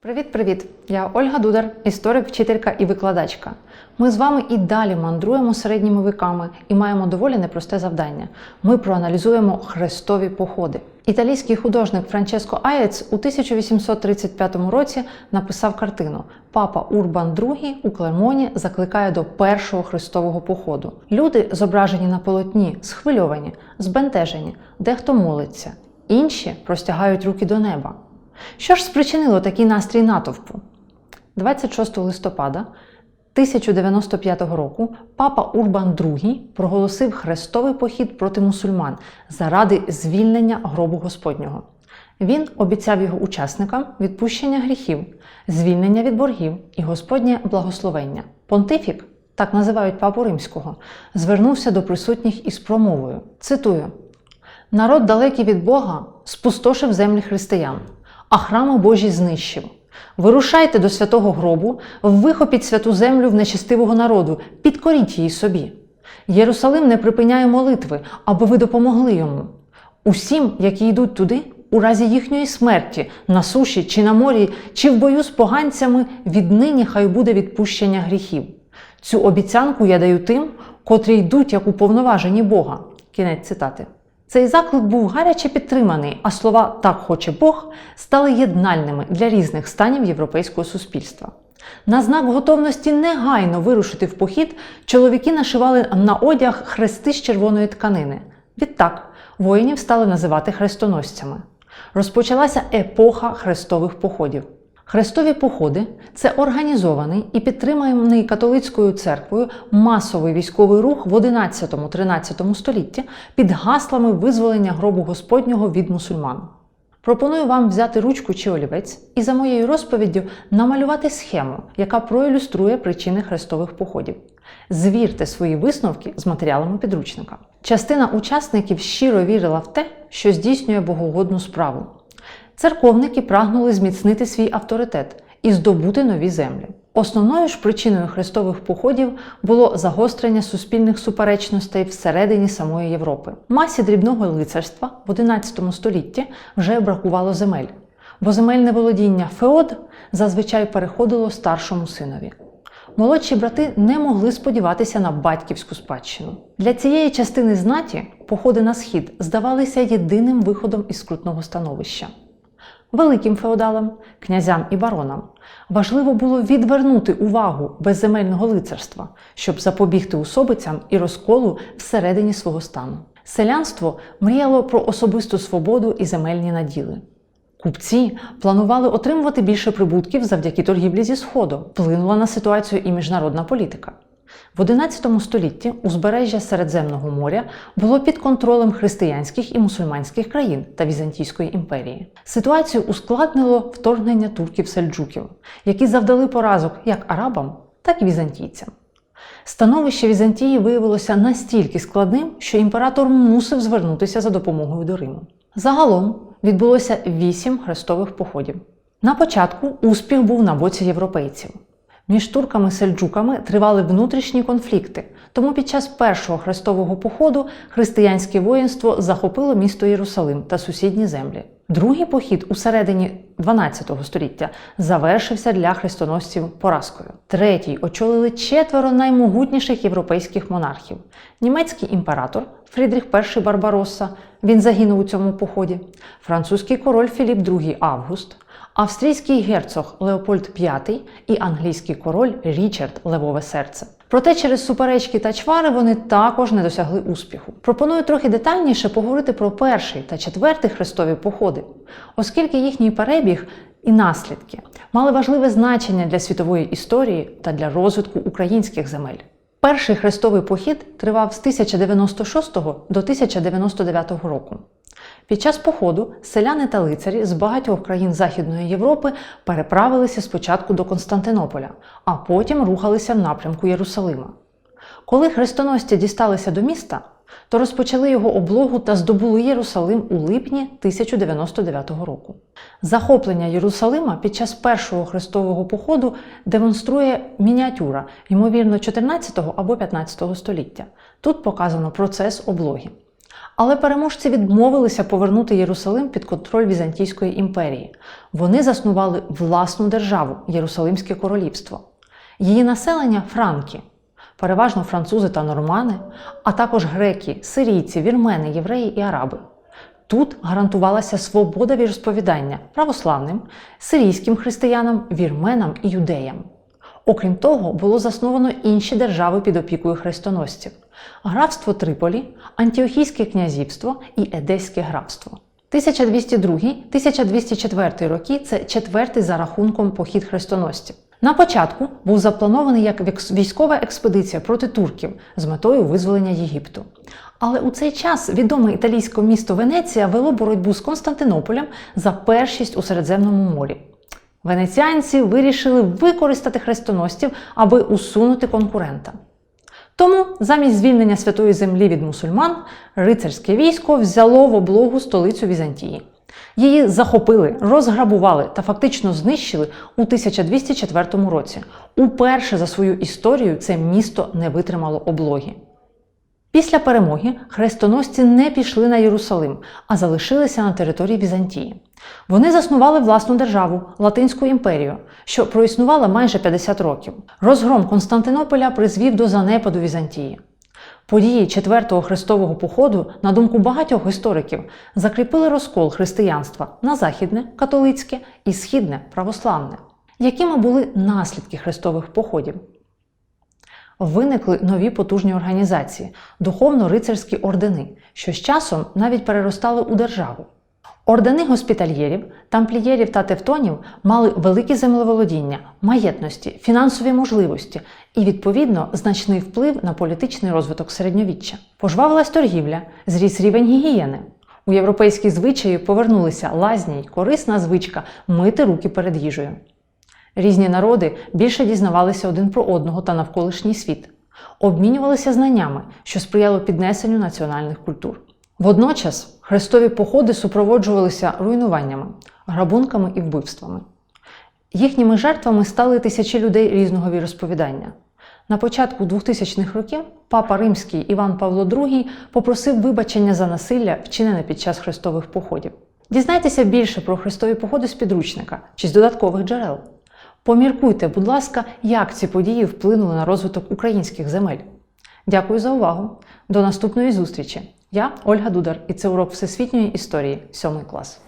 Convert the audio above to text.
Привіт-привіт! Я Ольга Дудар, історик, вчителька і викладачка. Ми з вами і далі мандруємо середніми віками і маємо доволі непросте завдання. Ми проаналізуємо хрестові походи. Італійський художник Франческо Аєц у 1835 році написав картину Папа Урбан II у Клермоні закликає до першого хрестового походу. Люди, зображені на полотні, схвильовані, збентежені, дехто молиться, інші простягають руки до неба. Що ж спричинило такий настрій натовпу? 26 листопада 1095 року папа Урбан II проголосив хрестовий похід проти мусульман заради звільнення гробу Господнього. Він обіцяв його учасникам відпущення гріхів, звільнення від боргів і Господнє благословення. Понтифік, так називають папу римського, звернувся до присутніх із промовою. Цитую: Народ далекий від Бога спустошив землі християн, а храми Божі знищив. Вирушайте до святого гробу, вихопіть святу землю в нечестивого народу, підкоріть її собі. Єрусалим не припиняє молитви, аби ви допомогли йому. Усім, які йдуть туди, у разі їхньої смерті, на суші чи на морі, чи в бою з поганцями, віднині хай буде відпущення гріхів. Цю обіцянку я даю тим, котрі йдуть як уповноважені Бога. Кінець цитати. Цей заклик був гаряче підтриманий, а слова Так хоче Бог стали єднальними для різних станів європейського суспільства. На знак готовності негайно вирушити в похід чоловіки нашивали на одяг хрести з червоної тканини. Відтак воїнів стали називати хрестоносцями. Розпочалася епоха хрестових походів. Хрестові походи це організований і підтриманий католицькою церквою масовий військовий рух в 11-13 столітті під гаслами визволення гробу Господнього від мусульман. Пропоную вам взяти ручку чи олівець і за моєю розповіддю намалювати схему, яка проілюструє причини хрестових походів. Звірте свої висновки з матеріалами підручника. Частина учасників щиро вірила в те, що здійснює богоугодну справу. Церковники прагнули зміцнити свій авторитет і здобути нові землі. Основною ж причиною хрестових походів було загострення суспільних суперечностей всередині самої Європи. Масі дрібного лицарства в XI столітті вже бракувало земель, бо земельне володіння феод зазвичай переходило старшому синові. Молодші брати не могли сподіватися на батьківську спадщину. Для цієї частини знаті походи на схід здавалися єдиним виходом із скрутного становища. Великим феодалам, князям і баронам важливо було відвернути увагу безземельного лицарства, щоб запобігти усобицям і розколу всередині свого стану. Селянство мріяло про особисту свободу і земельні наділи. Купці планували отримувати більше прибутків завдяки торгівлі зі Сходу. Вплинула на ситуацію і міжнародна політика. В XI столітті узбережжя Середземного моря було під контролем християнських і мусульманських країн та Візантійської імперії. Ситуацію ускладнило вторгнення турків-сельджуків, які завдали поразок як арабам, так і візантійцям. Становище Візантії виявилося настільки складним, що імператор мусив звернутися за допомогою до Риму. Загалом відбулося вісім хрестових походів. На початку успіх був на боці європейців. Між турками-сельджуками тривали внутрішні конфлікти, тому під час першого хрестового походу християнське воїнство захопило місто Єрусалим та сусідні землі. Другий похід у середині 12 століття завершився для хрестоносців поразкою. Третій очолили четверо наймогутніших європейських монархів: німецький імператор Фрідріх І Барбаросса. Він загинув у цьому поході, французький король Філіп II Август, австрійський герцог Леопольд V і англійський король Річард Левове серце. Проте через суперечки та чвари вони також не досягли успіху. Пропоную трохи детальніше поговорити про перший та четвертий хрестові походи, оскільки їхній перебіг і наслідки мали важливе значення для світової історії та для розвитку українських земель. Перший хрестовий похід тривав з 1096 до 1099 року. Під час походу селяни та лицарі з багатьох країн Західної Європи переправилися спочатку до Константинополя, а потім рухалися в напрямку Єрусалима. Коли хрестоносці дісталися до міста, то розпочали його облогу та здобули Єрусалим у липні 1099 року. Захоплення Єрусалима під час першого хрестового походу демонструє мініатюра, ймовірно, 14 або 15 століття. Тут показано процес облоги. Але переможці відмовилися повернути Єрусалим під контроль Візантійської імперії. Вони заснували власну державу Єрусалимське королівство. Її населення франки, переважно французи та нормани, а також греки, сирійці, вірмени, євреї і араби. Тут гарантувалася свобода віросповідання православним, сирійським християнам, вірменам і юдеям. Окрім того, було засновано інші держави під опікою хрестоносців: графство Триполі, Антіохійське князівство і Едеське графство. 1202-1204 роки це четвертий за рахунком похід хрестоносців. На початку був запланований як військова експедиція проти турків з метою визволення Єгипту. Але у цей час відоме італійське місто Венеція вело боротьбу з Константинополем за першість у Середземному морі. Венеціанці вирішили використати хрестоносців, аби усунути конкурента. Тому замість звільнення святої землі від мусульман, рицарське військо взяло в облогу столицю Візантії. Її захопили, розграбували та фактично знищили у 1204 році. Уперше за свою історію це місто не витримало облоги. Після перемоги хрестоносці не пішли на Єрусалим, а залишилися на території Візантії. Вони заснували власну державу Латинську імперію, що проіснувала майже 50 років. Розгром Константинополя призвів до занепаду Візантії. Події Четвертого хрестового походу, на думку багатьох істориків, закріпили розкол християнства на західне католицьке і східне православне. Якими були наслідки хрестових походів? Виникли нові потужні організації, духовно-рицарські ордени, що з часом навіть переростали у державу. Ордени госпітальєрів, тамплієрів та тевтонів мали великі землеволодіння, маєтності, фінансові можливості і, відповідно, значний вплив на політичний розвиток середньовіччя. Пожвавилась торгівля, зріс рівень гігієни. У європейські звичаї повернулися лазні й корисна звичка мити руки перед їжею. Різні народи більше дізнавалися один про одного та навколишній світ, обмінювалися знаннями, що сприяло піднесенню національних культур. Водночас хрестові походи супроводжувалися руйнуваннями, грабунками і вбивствами. Їхніми жертвами стали тисячі людей різного віросповідання. На початку 2000-х років папа римський Іван Павло II попросив вибачення за насилля, вчинене під час хрестових походів. Дізнайтеся більше про хрестові походи з підручника чи з додаткових джерел. Поміркуйте, будь ласка, як ці події вплинули на розвиток українських земель. Дякую за увагу. До наступної зустрічі. Я Ольга Дудар, і це урок всесвітньої історії, 7 клас.